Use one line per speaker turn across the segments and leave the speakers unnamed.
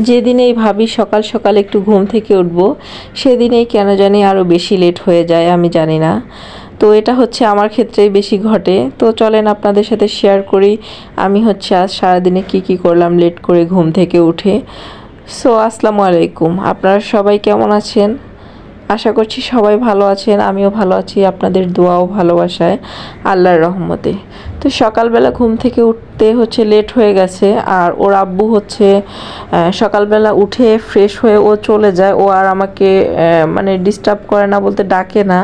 যেদিনেই ভাবি সকাল সকাল একটু ঘুম থেকে উঠব, সেদিনেই কেন জানি আরও বেশি লেট হয়ে যায়, আমি জানি না। তো এটা হচ্ছে আমার ক্ষেত্রেই বেশি ঘটে। তো চলেন আপনাদের সাথে শেয়ার করি, আমি হচ্ছে আজ সারাদিনে কি কি করলাম লেট করে ঘুম থেকে উঠে। সো আসসালামু আলাইকুম। আপনারা সবাই কেমন আছেন? আশা করছি সবাই ভালো আছেন, আমিও ভালো আছি, আপনাদের দোয়াও ভালোবাসায়, আল্লাহর রহমতে। তো সকালবেলা ঘুম থেকে উঠতে হচ্ছে লেট হয়ে গেছে, আর ওর আব্বু হচ্ছে সকালবেলা উঠে ফ্রেশ হয়ে ও চলে যায়, ও আর আমাকে মানে ডিস্টার্ব করে না বলতে ডাকে না।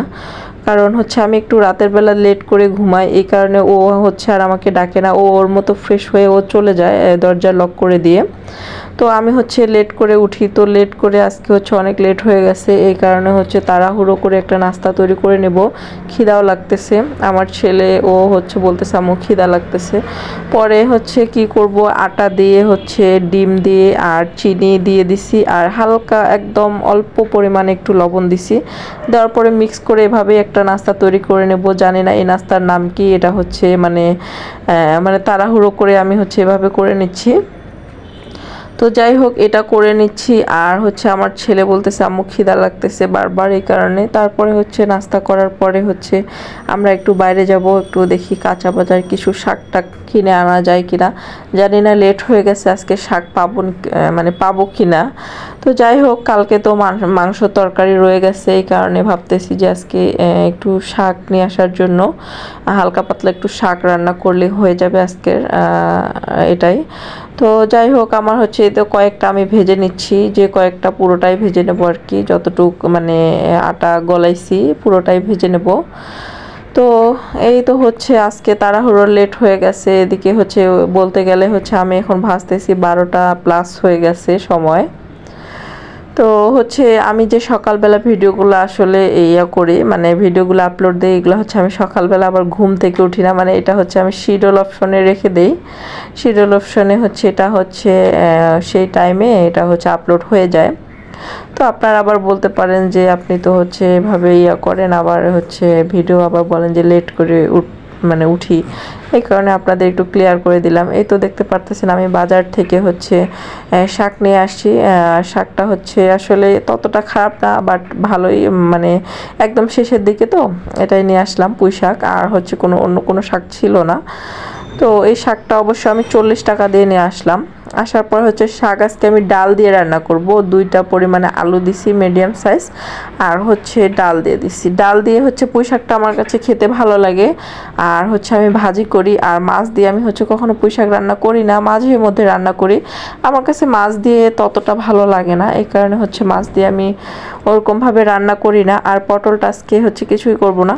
কারণ হচ্ছে আমি একটু রাতের বেলা লেট করে ঘুমাই, এই কারণে ও হচ্ছে আর আমাকে ডাকে না, ও ওর মতো ফ্রেশ হয়ে ও চলে যায় দরজা লক করে দিয়ে। তো আমি হচ্ছে লেট করে উঠি। তো লেট করে আজকে হচ্ছে অনেক লেট হয়ে গেছে। এই কারণে হচ্ছে তাড়াহুড়ো করে একটা নাস্তা তৈরি করে নেব। খিদাও লাগতেছে। আমার ছেলে, ও হচ্ছে বলতেছে আমু খিদা লাগতেছে। পরে হচ্ছে কি করব? আটা দিয়ে হচ্ছে ডিম দিয়ে আর চিনি দিয়ে দিছি আর হালকা একদম অল্প পরিমাণে একটু লবণ দিছি। দেওয়ার পরে মিক্স করে এভাবে একটা নাস্তা তৈরি করে নেব। জানি না এই নাস্তার নাম কি। এটা হচ্ছে মানে মানে তাড়াহুড়ো করে আমি হচ্ছে এভাবে করে নিচ্ছি। তো যাই হোক, এটা করে নিচ্ছি। আর হচ্ছে আমার ছেলে বলতেছে, আম্মু খিদা লাগতেছে বারবার এই কারণে। তারপরে হচ্ছে নাস্তা করার পরে হচ্ছে আমরা একটু বাইরে যাব, একটু দেখি কাঁচা বাজার কিছু শাক টাক কিনে আনা যায় কিনা। জানি না, লেট হয়ে গেছে, আজকে শাক পাবো মানে পাবো কিনা। তো যাই হোক, কালকে তো মাংস- তরকারি রয়ে গেছে, এই কারণে ভাবতেছি যে আজকে একটু শাক নিয়ে আসার জন্য, হালকা পাতলা একটু শাক রান্না করলে হয়ে যাবে আজকের এটাই। তো যাই হোক, আমার হচ্ছে তো কয়েকটা আমি ভেজে নিচ্ছি। যে কয়েকটা পুরোটাই ভেজে নেব আর কি। যতটুক মানে আটা গলাইছি, পুরোটাই ভেজে নেব। তো এই তো হচ্ছে আজকে তাড়াহুড়ো লেট হয়ে গেছে। এদিকে হচ্ছে বলতে গেলে হচ্ছে আমি এখন ভাজতেছি বারোটা প্লাস হয়ে গেছে সময়। তো হচ্ছে আমি যে সকালবেলা ভিডিওগুলো আসলে ইয়া করি মানে ভিডিওগুলো আপলোড দিই, এগুলো হচ্ছে আমি সকালবেলা আবার ঘুম থেকে উঠি না মানে এটা হচ্ছে আমি শিডিউল অপশনে রেখে দেই। শিডিউল অপশনে হচ্ছে এটা হচ্ছে সেই টাইমে এটা হচ্ছে আপলোড হয়ে যায়। তো আপনারা আবার বলতে পারেন যে আপনি তো হচ্ছে এভাবে ইয়া করেন, আবার হচ্ছে ভিডিও আবার বলেন যে লেট করে উঠ মানে উঠি। এই কারণে আপনাদের একটু ক্লিয়ার করে দিলাম। এই তো দেখতে পারতেছেন আমি বাজার থেকে হচ্ছে শাক নিয়ে আসছি। শাকটা হচ্ছে আসলে ততটা খারাপ না বাট ভালোই মানে একদম শেষের দিকে তো এটাই নিয়ে আসলাম পুঁই শাক। আর হচ্ছে কোনো অন্য কোনো শাক ছিল না। তো এই শাকটা অবশ্য আমি চল্লিশ টাকা দিয়ে নিয়ে আসলাম। আসার পর হচ্ছে শাক আজকে আমি ডাল দিয়ে রান্না করব। দুইটা পরিমাণে আলু দিছি মিডিয়াম সাইজ আর হচ্ছে ডাল দিয়ে দিছি। ডাল দিয়ে হচ্ছে পুঁই শাকটা আমার কাছে খেতে ভালো লাগে। আর হচ্ছে আমি ভাজি করি। আর মাছ দিয়ে আমি হচ্ছে কখনো পুঁই শাক রান্না করি না, মাঝে মধ্যে রান্না করি। আমার কাছে মাছ দিয়ে ততটা ভালো লাগে না। এই কারণে হচ্ছে মাছ দিয়ে আমি ওরকমভাবে রান্না করি না। আর পটলটা আজকে হচ্ছে কিছুই করব না।